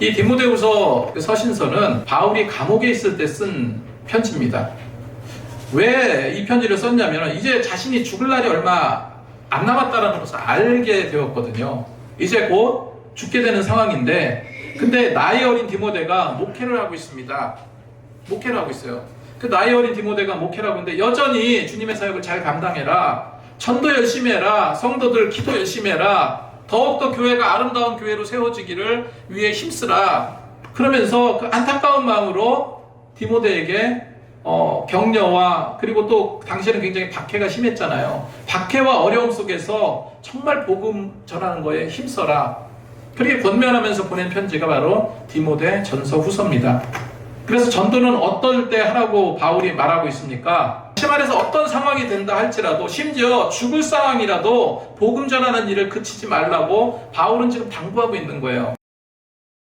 이 디모데후서 그 서신서는 바울이 감옥에 있을 때 쓴 편지입니다. 왜 이 편지를 썼냐면 이제 자신이 죽을 날이 얼마 안 남았다라는 것을 알게 되었거든요. 이제 곧 죽게 되는 상황인데 근데 나이 어린 디모데가 목회를 하고 있습니다. 목회를 하고 있어요. 그 나이 어린 디모데가 목회를 하고 있는데 여전히 주님의 사역을 잘 감당해라. 전도 열심히 해라. 성도들 기도 열심히 해라. 더욱더 교회가 아름다운 교회로 세워지기를 위해 힘쓰라. 그러면서 그 안타까운 마음으로 디모데에게 어, 격려와 그리고 또 당시에는 굉장히 박해가 심했잖아요. 박해와 어려움 속에서 정말 복음 전하는 거에 힘써라. 그렇게 권면하면서 보낸 편지가 바로 디모데 전서 후서입니다. 그래서 전도는 어떨 때 하라고 바울이 말하고 있습니까? 다시 말해서 어떤 상황이 된다 할지라도 심지어 죽을 상황이라도 복음 전하는 일을 그치지 말라고 바울은 지금 당부하고 있는 거예요.